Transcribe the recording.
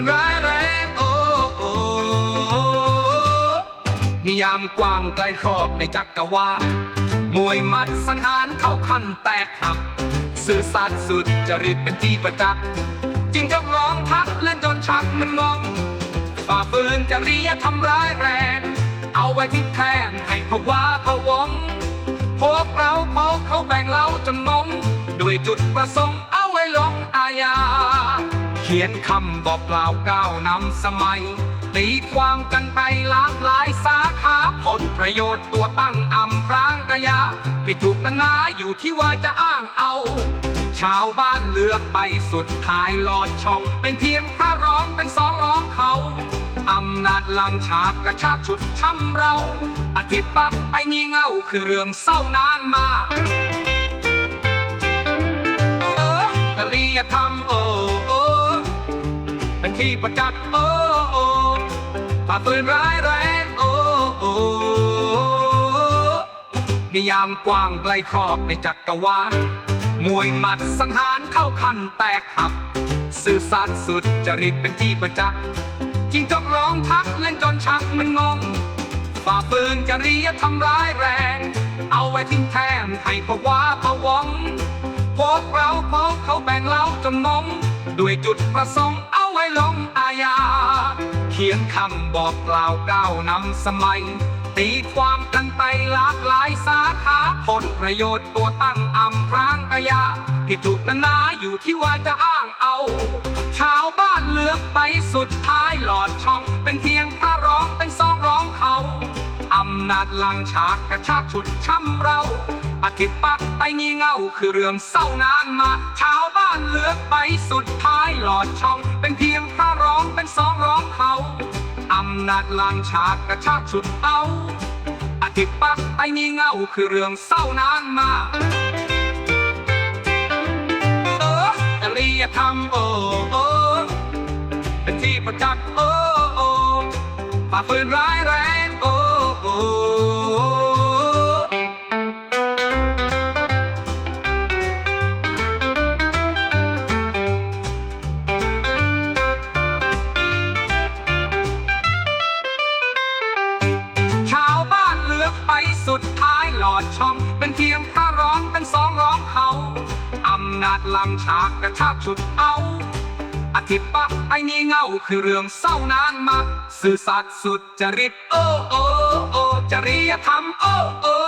นร้ายแรงโอ้โอ้นิยามกว้างไกลครอบในจักรวาลมวยมัดสังหารเข้าคันแตกหัก สื่อสัตย์สุดจริตเป็นที่ประจักษ์จริงจะร้องทักเล่นจนชักมันงงฝ่าฝืนจะเริยธรรมร้ายแรง เอาไว้ที่แทนให้ภาวะพวงพวกเราพอเขาแบ่งเราจนงงด้วยจุดประสงค์เอาไว้ลงอาญา ขียนคำบอกกล่าวก้าวนำสมัย ตีความกันไปหลากหลายสาขาผลประโยชน์ตัวตั้งอำพรางกะยาผิดถูกนานาอยู่ที่ว่าจะอ้างเอา ชาวบ้านเลือกไปสุดท้ายหลอดช่อง เป็นเพียงพระร้องเป็นสองร้องเขาอำนาจลังฉากกระชากชุดช้ำเราอาทิตย์ปักไปงี่เง่าคือเรื่องเศร้านานมาเออกะลียธรรมโอ้โอ้เที่ประจักษ์โอ้โอ้ฝ่าฝืนร้ายแรงโอ้โอ้นิยามกว้างไกลครอบในจักรวาลมวยหมัดสังหารเข้าคันแตกหักสื่อสัตย์สุดจริตเป็นที่ประจักษ์จริงจกร้องทักเล่นจนชักมันงงฝ่าปืนจริยธรรมร้ายแรง เอาไว้ทิ้งแทนให้ภาวะพะวงพวกเราพอเขาแบ่งเราจำนงด้วยจุดประสงค์ ขียนคำบอกกล่าวก้าวนำสมัย ตีความกันไปหลากหลายสาขาผลประโยชน์ตัวตั้งอำพรางกายาที่ถูกนานาอยู่ที่ว่าจะอ้างเอา ชาวบ้านเลือกไปสุดท้ายหลอดช่อง เป็นเพียงพระร้องเป็นสองร้องเขาอำนาจลังฉากกระชากชุดช้ำเราอาทิตย์ปักไปงี่เง่าคือเรื่องเศร้านานมา ชาวบ้านเลือกไปสุดท้ายหลอดช่อง เป็นเพียงพระร้องเป็นสองร้องเขา นาจลังฉากกระชากชุดเอาอาทิตย์ปักไอ้นี่เงาคือเรื่องเศร้านานมาเอออริยธรรมโอ้โอ้เป็นที่ประจักษ์โอ้โอ้ฝ่าฝืนร้ายแรง สุดท้ายหลอดช่องเป็นเพียงข้าร้องเป็นสองร้องเขาอำนาจลำฉากกระชากชุดเอาอาทิตย์ปักไอ้นี่เงาคือเรื่องเศร้านานมา สื่อสัตย์สุดจริตโอ้โอ้โอ้จริยธรรมโอ้โอ้